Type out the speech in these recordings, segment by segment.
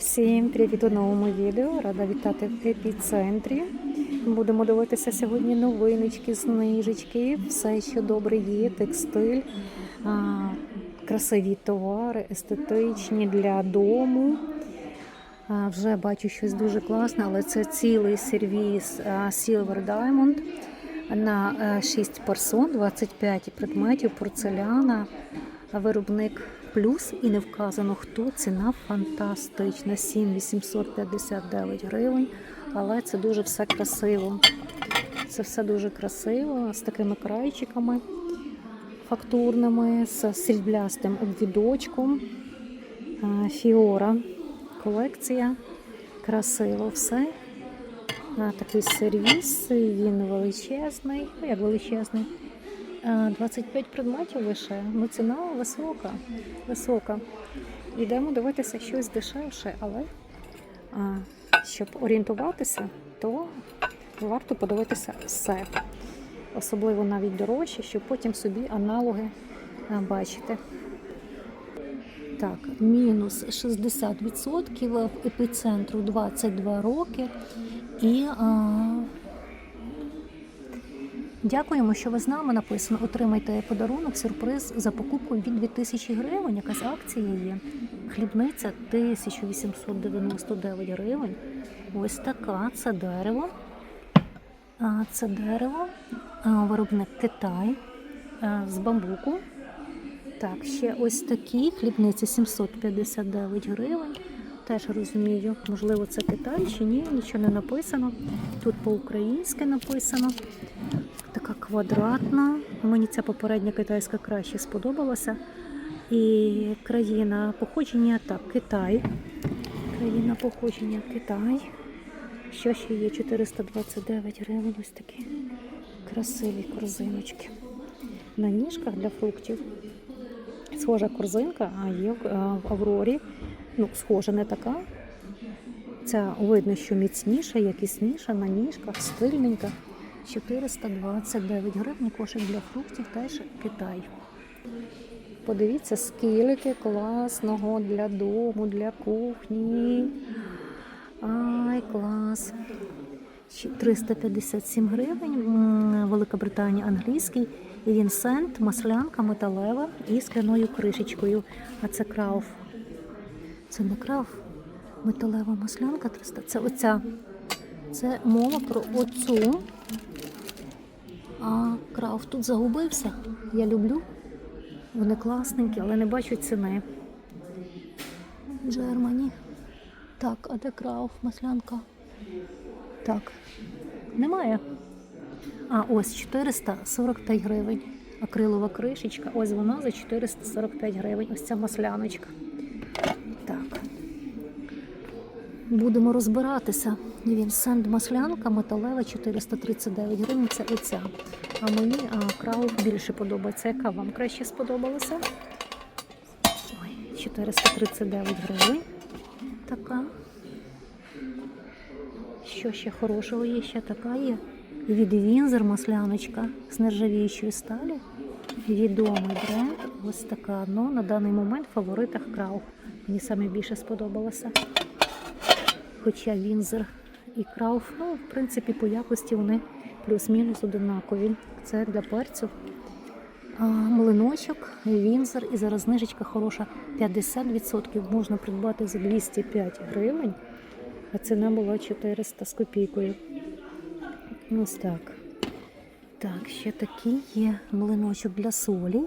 Всім привіт у новому відео. Рада вітати в епіцентрі. Будемо дивитися сьогодні новиночки, знижечки, все, що добре є, текстиль, красиві товари, естетичні для дому. Вже бачу щось дуже класне, але це цілий сервіс Silver Diamond на е, 6 персон, 25 предметів, порцеляна, виробник плюс і не вказано хто. Ціна фантастична. 7859 гривень. Але це дуже все красиво. Це все дуже красиво, з такими крайчиками фактурними, з сріблястим обвідочком. Фіора колекція. Красиво все. Такий сервіс, він величезний. Ну, як величезний. А, 25 предметів лише. Ну, ціна висока. висока. Йдемо дивитися щось дешевше, але а, щоб орієнтуватися, то варто подивитися все. Особливо навіть дорожче, щоб потім собі аналоги бачити. Так, мінус 60% в епіцентру 22 роки. І а, дякуємо, що ви з нами написано. Отримайте подарунок, сюрприз за покупку від 2000 гривень. Якась акція є. Хлібниця 1899 гривень. Ось така. Це дерево. Це дерево. Виробник Китай з бамбуку. Так, ще ось такі хлібниці 759 гривень. Теж розумію, можливо, це Китай чи ні, нічого не написано. Тут по-українськи написано. Така квадратна. Мені ця попередня китайська краще сподобалася. І країна походження, так, Китай. Країна походження Китай. Що ще є? 429 гривень. Ось такі красиві корзиночки. На ніжках для фруктів схожа корзинка, а є в е, Аврорі. Ну, схожа, не така. Ця видно, що міцніша, якісніша, на ніжках, стильненька. 429 гривень кошик для фруктів, теж Китай. Подивіться, скільки класного для дому, для кухні. Ай, клас. 357 гривень. Велика Британія англійський. Вінсент, маслянка металева і скляною кришечкою. А це крауф. Це не крауф. Металева маслянка 300. Це оця. Це мова про оцю. А крауф тут загубився. Я люблю. Вони класненькі, але не бачу ціни. Джермані. Так, а де крауф, маслянка? Так. Немає. А ось 445 гривень. Акрилова кришечка. Ось вона за 445 гривень. Ось ця масляночка. Так. Будемо розбиратися. Вінсент маслянка металева 439 гривень. Це оця. А мені а, крау більше подобається. Яка вам краще сподобалася? Ой, 439 гривень. Така. Що ще хорошого є? Ще така є. Від Вінзер масляночка з нержавіючої сталі. Відомий бренд. Ось така. Ну, на даний момент в фаворитах Крауф. Мені саме більше сподобалося. Хоча Вінзер і Крауф, ну, в принципі, по якості вони плюс-мінус одинакові. Це для перцю. А, млиночок, Вінзер і зараз знижечка хороша 50% можна придбати за 205 гривень, а ціна була 400 з копійкою. Ось так. Так, ще такий є млиночок для солі.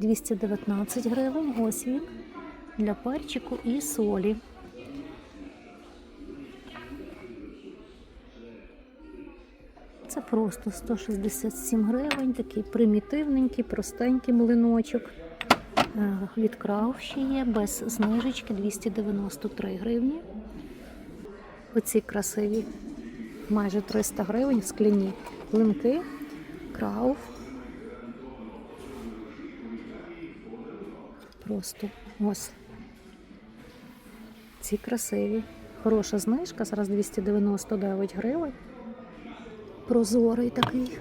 219 гривень. Ось він. Для перчику і солі. Просто 167 гривень, такий примітивненький, простенький млиночок. Е, Від Крауф ще є, без знижечки 293 гривні. Оці красиві майже 300 гривень скляні линки, крауф. Просто ось. Ці красиві. Хороша знижка, зараз 299 гривень. Прозорий такий.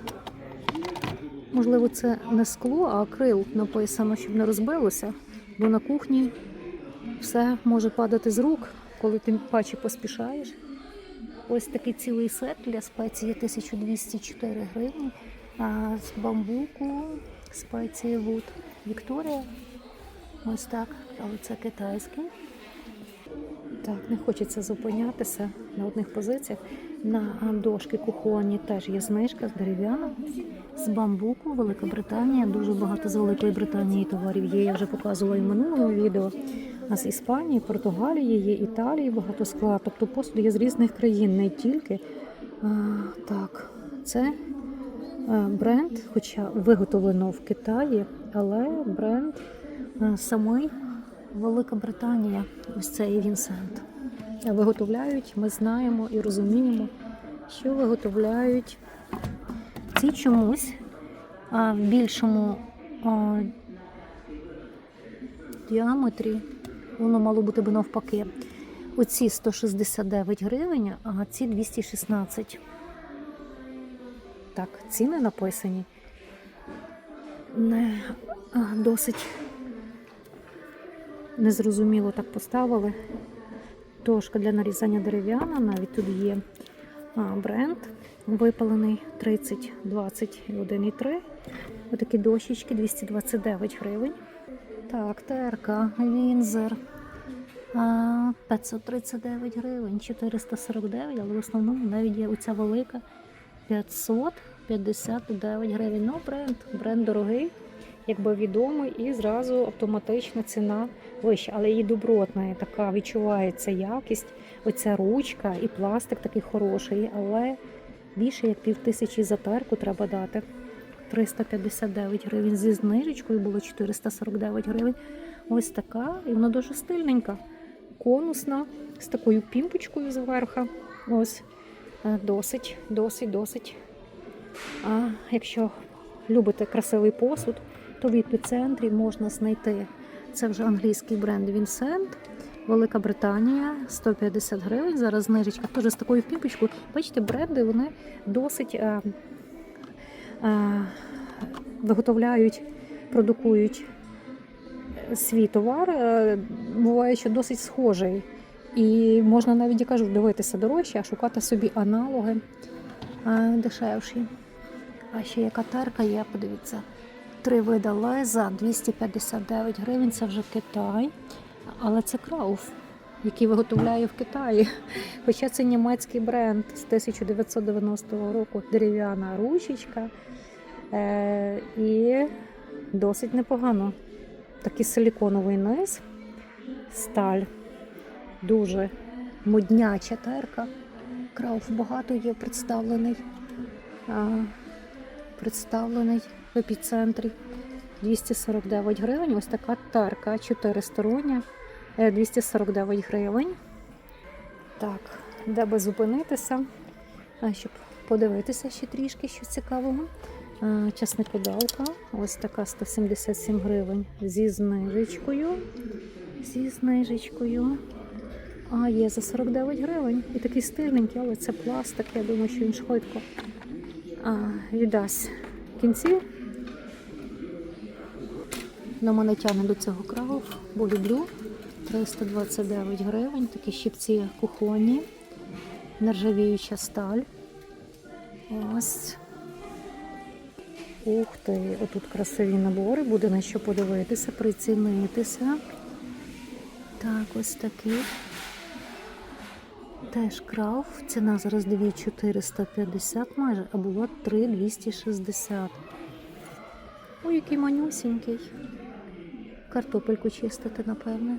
Можливо, це не скло, а акрил написано, щоб не розбилося, бо на кухні все може падати з рук, коли тим паче поспішаєш. Ось такий цілий сет для спеції 1204 гривні. А з бамбуку спеції Wood Вікторія. Ось так, але це китайський. Так, не хочеться зупинятися на одних позиціях. На дошки кухонні теж є знижка з дерев'яна. З бамбуку, Велика Британія. Дуже багато з Великої Британії товарів є. Я вже показувала і в минулому відео. А з Іспанії, Португалії, є Італії багато склад. Тобто посуд є з різних країн, не тільки. А, так, це бренд, хоча виготовлено в Китаї, але бренд а, самий Велика Британія. Ось цей Вінсент. Виготовляють, ми знаємо і розуміємо, що виготовляють ці чомусь в більшому діаметрі. Воно мало бути би навпаки. Оці 169 гривень, а ці 216. Так, ціни написані. Не досить незрозуміло так поставили. Дошка для нарізання дерев'яна, навіть тут є бренд випалений 30, 20 і 1,3. Отакі дощечки 229 гривень. Так, ТРК, Вінзер. 539 гривень, 449, але в основному навіть є оця велика 559 гривень. Ну, бренд, бренд дорогий, якби відомий, і зразу автоматична ціна вища, але її добротна, така відчувається якість. Оця ручка і пластик такий хороший, але більше як пів тисячі за терку треба дати. 359 гривень зі знижечкою було 449 гривень. Ось така, і вона дуже стильненька, конусна, з такою пімпочкою зверху. Ось е, досить, досить, досить. А якщо любите красивий посуд, в епіцентрі можна знайти. Це вже англійський бренд Vincent, Велика Британія, 150 гривень. Зараз знижечка теж з такою пімпочкою. Бачите, бренди вони досить. е, е, виготовляють, продукують свій товар, е, буває, що досить схожий. І можна навіть, я кажу, дивитися дорожче, а шукати собі аналоги е, дешевші. А ще яка терка є, подивіться. Три види леза 259 гривень, це вже Китай. Але це Крауф, який виготовляє в Китаї. Хоча це німецький бренд з 1990 року дерев'яна ручечка. Е, і досить непогано. Такий силіконовий низ, сталь, дуже модняча терка. Крауф багато є представлений. А, представлений в епіцентрі. 249 гривень. Ось така терка чотиристороння. Е, 249 гривень. Так, де би зупинитися, щоб подивитися ще трішки щось цікавого. А, Часникодавка, ось така 177 гривень зі знижечкою. Зі знижечкою. А є за 49 гривень. І такий стильненький, але це пластик. Я думаю, що він швидко а, віддасть кінців. На мене тягне до цього крауф, бо люблю. 329 гривень, такі щипці кухонні, нержавіюча сталь. Ось. Ух ти, отут красиві набори, буде на що подивитися, прицінитися. Так, ось такий. Теж крав. Ціна зараз 2450 майже, а була 3260. Ой, який манюсінький. Картопельку чистити, напевне.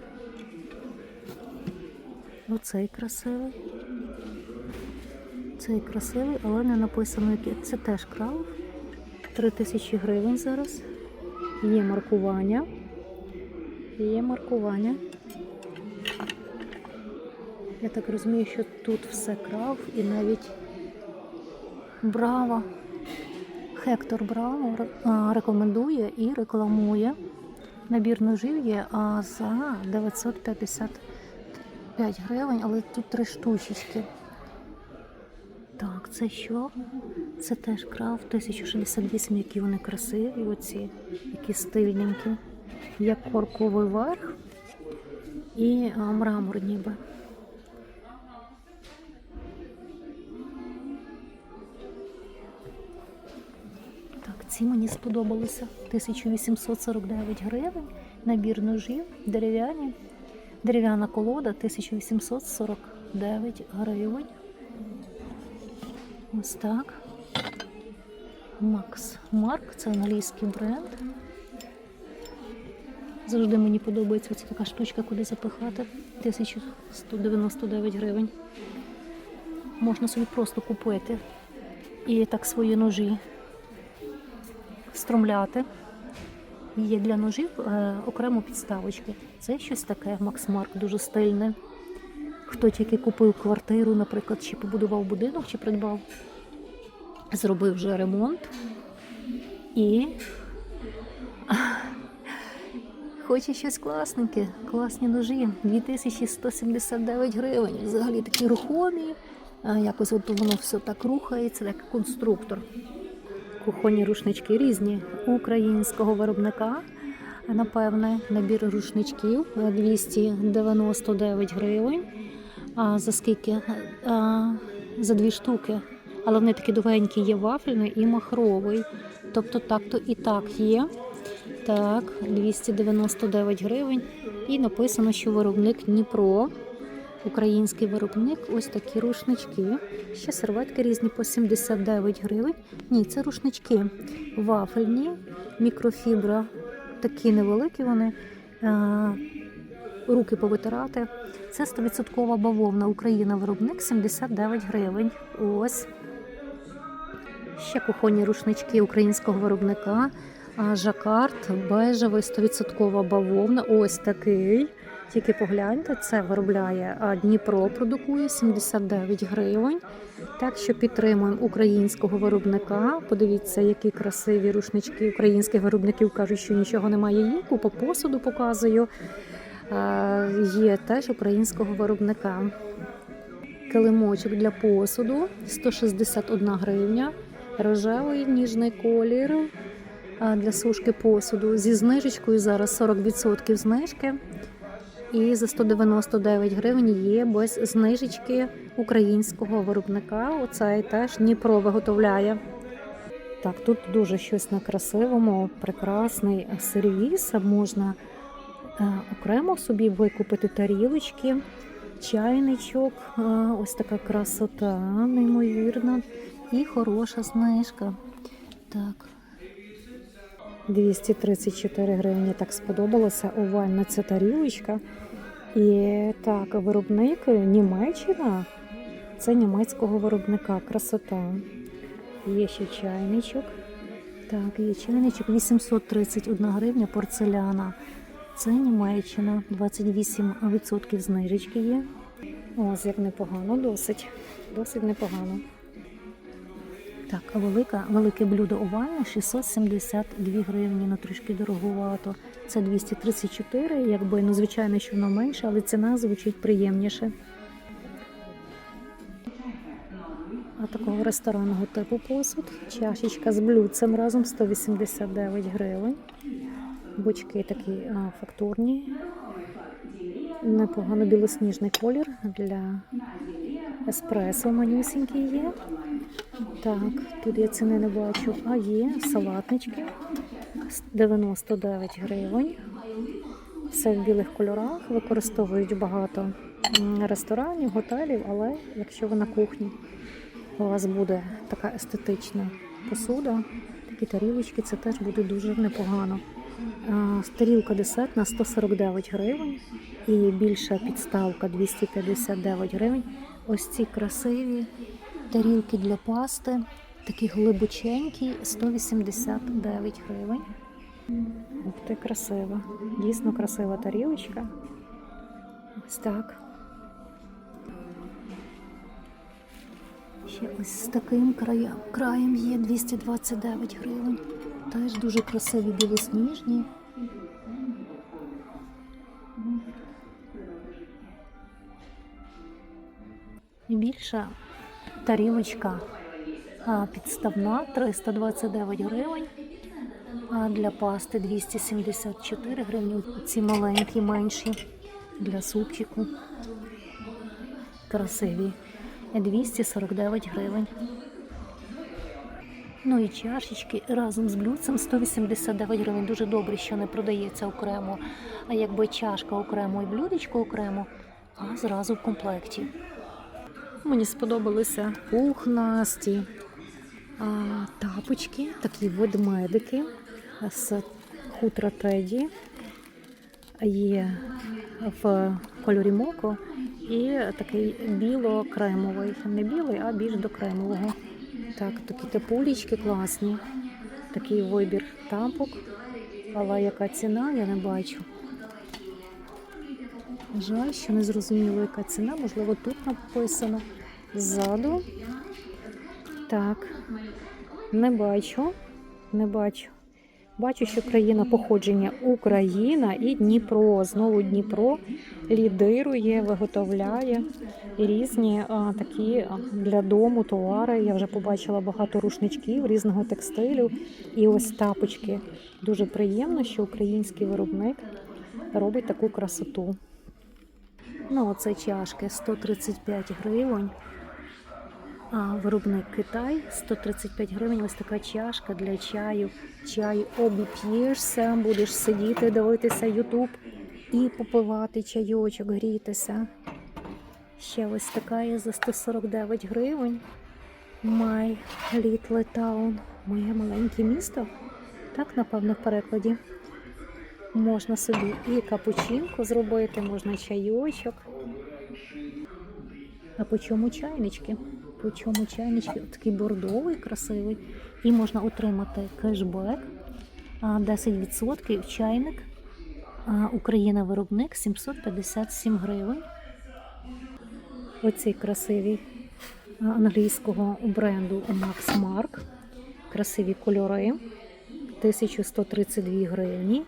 Оцей красивий. Цей красивий, але не написано який. Це теж крав. 3000 гривень зараз. Є маркування. Є маркування. Я так розумію, що тут все крав і навіть Браво. Хектор Браво рекомендує і рекламує. Набір ножів є а, за 955 гривень, але тут три штучечки. Так, це що? Це теж крав 1068, які вони красиві, оці, які стильненькі. Як корковий верх і мрамор ніби. Оці мені сподобалися. 1849 гривень. Набір ножів, дерев'яні. Дерев'яна колода 1849 гривень. Ось так. Макс Марк, це англійський бренд. Завжди мені подобається ось така штучка, куди запихати. 1199 гривень. Можна собі просто купити і так свої ножі встромляти. Є для ножів е, окремо підставочки. Це щось таке, Макс Марк, дуже стильне. Хто тільки купив квартиру, наприклад, чи побудував будинок, чи придбав, зробив вже ремонт і хоче щось класненьке, класні ножі. 2179 гривень. Взагалі такі рухомі. Якось от воно все так рухається, як конструктор. Кухонні рушнички різні українського виробника. Напевне, набір рушничків 299 гривень. А за скільки? А, за дві штуки. Але вони такі довгенькі, є вафельний і махровий. Тобто так то і так є. Так, 299 гривень. І написано, що виробник Дніпро. Український виробник, ось такі рушнички. Ще серветки різні по 79 гривень. Ні, це рушнички вафельні, мікрофібра, такі невеликі вони. Руки повитирати. Це 100% бавовна. Україна виробник 79 гривень. Ось. Ще кухонні рушнички українського виробника. Жакард, бежевий 100% бавовна. Ось такий. Тільки погляньте, це виробляє Дніпро, продукує 79 гривень. Так що підтримуємо українського виробника. Подивіться, які красиві рушнички українських виробників кажуть, що нічого немає. Є купа посуду показую. Є теж українського виробника. Килимочок для посуду 161 гривня. Рожевий ніжний колір для сушки посуду. Зі знижечкою зараз 40% знижки. І за 199 гривень є без знижечки українського виробника. Оцей теж Дніпро виготовляє. Так, тут дуже щось на красивому, прекрасний сервіс. Можна е, окремо собі викупити тарілочки, чайничок. Е, ось така красота, неймовірна. І хороша знижка. Так. 234 гривні так сподобалося. Овальна ця тарілочка. І так, виробник Німеччина. Це німецького виробника. Красота. Є ще чайничок. Так, є чайничок 831 гривня порцеляна. Це Німеччина. 28% знижечки є. Ось як непогано, досить. Досить непогано. Так, велика, велике блюдо овальне 672 гривні, ну трішки дороговато. Це 234, якби, ну звичайно, що воно менше, але ціна звучить приємніше. А такого ресторанного типу посуд. Чашечка з блюдцем разом 189 гривень. Бочки такі а, фактурні. Непогано білосніжний колір для еспресо манюсінький є. Так, тут я ціни не бачу. А є салатнички 99 гривень. Все в білих кольорах. Використовують багато ресторанів, готелів, але якщо ви на кухні, у вас буде така естетична посуда, такі тарілочки, це теж буде дуже непогано. А, Тарілка десертна 149 гривень і більша підставка 259 гривень. Ось ці красиві тарілки для пасти, такі глибоченькі, 189 гривень. Ух ти, красива. Дійсно красива тарілочка. Ось так. Ще ось з таким краєм, краєм є 229 гривень. Теж дуже красиві білосніжні. І більша тарілочка підставна 329 гривень. А для пасти 274 гривні. Ці маленькі, менші для супчику. Красиві. 249 гривень. Ну і чашечки разом з блюдцем 189 гривень. Дуже добре, що не продається окремо. А якби чашка окремо і блюдечко окремо, а зразу в комплекті. Мені сподобалися пухнасті тапочки, такі ведмедики з хутра теді. Є в кольорі моко і такий біло-кремовий. Не білий, а більш до кремового. Так, такі тепулічки класні. Такий вибір тапок. Але яка ціна, я не бачу. Жаль, що не зрозуміло, яка ціна. Можливо, тут написано ззаду. Так, не бачу. Не бачу. Бачу, що країна походження Україна і Дніпро. Знову Дніпро лідирує, виготовляє різні а, такі для дому товари. Я вже побачила багато рушничків різного текстилю і ось тапочки. Дуже приємно, що український виробник робить таку красоту. Ну, оце чашки 135 гривень. Виробник Китай 135 гривень. Ось така чашка для чаю. Чай обіп'єшся, будеш сидіти, дивитися Ютуб і попивати чайочок, грітися. Ще ось така є за 149 гривень. My Little Town. Моє маленьке місто. Так, напевно, в перекладі. Можна собі і капучинку зробити, можна чайочок. А по чому чайнички? По чому чайнички? Такий бордовий, красивий. І можна отримати кешбек 10% чайник. Україна виробник 757 гривень. Оці красиві англійського бренду Max Mark. Красиві кольори. 1132 гривні.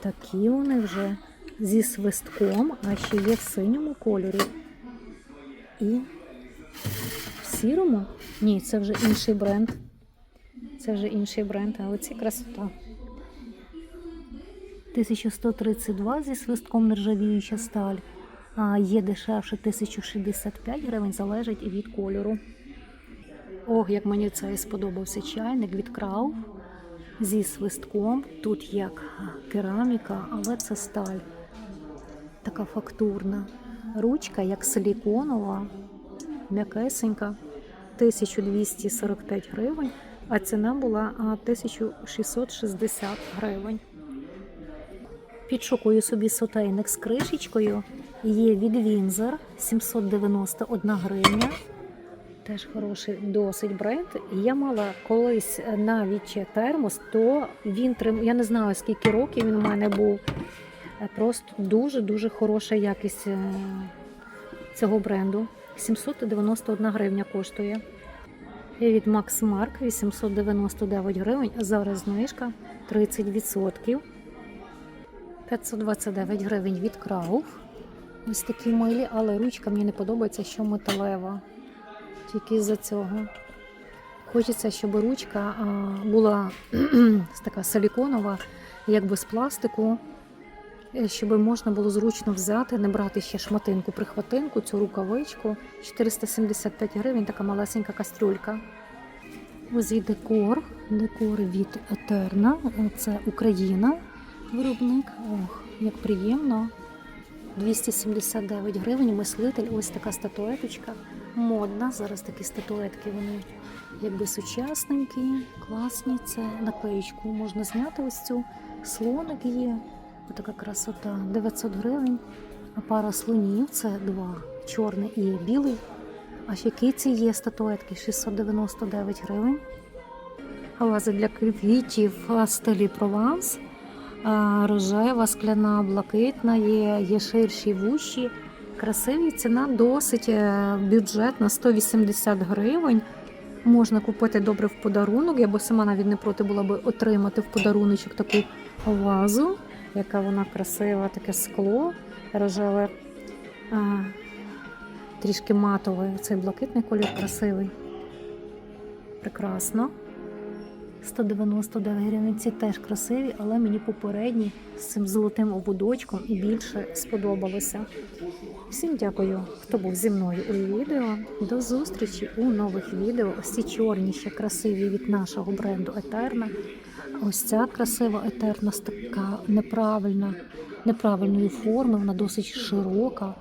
Такі вони вже зі свистком, а ще є в синьому кольорі. І сірому? Ні, це вже інший бренд. Це вже інший бренд, а оці красота. 1132 зі свистком нержавіюча сталь. А є дешевше 1065 гривень, залежить від кольору. Ох, як мені цей сподобався чайник від Крауф зі свистком. Тут як кераміка, але це сталь. Така фактурна. Ручка як силіконова, м'якесенька, 1245 гривень, а ціна була 1660 гривень. Підшукую собі сотейник з кришечкою. Є від Вінзор 791 гривня. Теж хороший досить бренд. Я мала колись навіть термос, то він трим... Я не знаю, скільки років він у мене був. Е, Просто дуже-дуже хороша якість е, цього бренду. 791 гривня коштує. І від Mark 899 гривень. а Зараз знижка 30%. 529 гривень від Крауф. Ось такі милі, але ручка мені не подобається, що металева. Тільки з-за цього. Хочеться, щоб ручка була така силіконова, якби з пластику, щоб можна було зручно взяти, не брати ще шматинку, прихватинку, цю рукавичку. 475 гривень, така малесенька кастрюлька. Ось і декор. Декор від Етерна. Це Україна, виробник. Ох, як приємно. 279 гривень. Мислитель, ось така статуеточка. Модна. Зараз такі статуетки, вони якби сучасненькі, класні. Це наклеєчку можна зняти ось цю. Слоник є. Отака красота. 900 гривень. Пара слонів це два. Чорний і білий. А ще киці є статуетки 699 гривень. Ваза для квітів в стилі Прованс. Рожева, скляна, блакитна, є, є ширші вущі. Красиві ціна досить е, бюджетна 180 гривень. Можна купити добре в подарунок. Я б сама навіть не проти була би отримати в подаруночок таку вазу, яка вона красива, таке скло рожеве, а, трішки матове. Цей блакитний колір красивий. Прекрасно. 499 гривень. Ці теж красиві, але мені попередні з цим золотим ободочком і більше сподобалося. Всім дякую, хто був зі мною у відео. До зустрічі у нових відео. Ці чорні ще красиві від нашого бренду Етерна. Ось ця красива етерна така неправильна, неправильної форми, вона досить широка.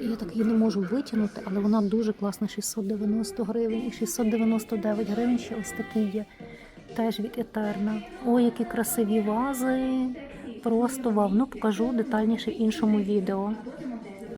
Я так її не можу витягнути, але вона дуже класна. 690 гривень і 699 гривень ще ось такі є. Теж від Етерна. Ой, які красиві вази. Просто вау. Ну покажу детальніше в іншому відео.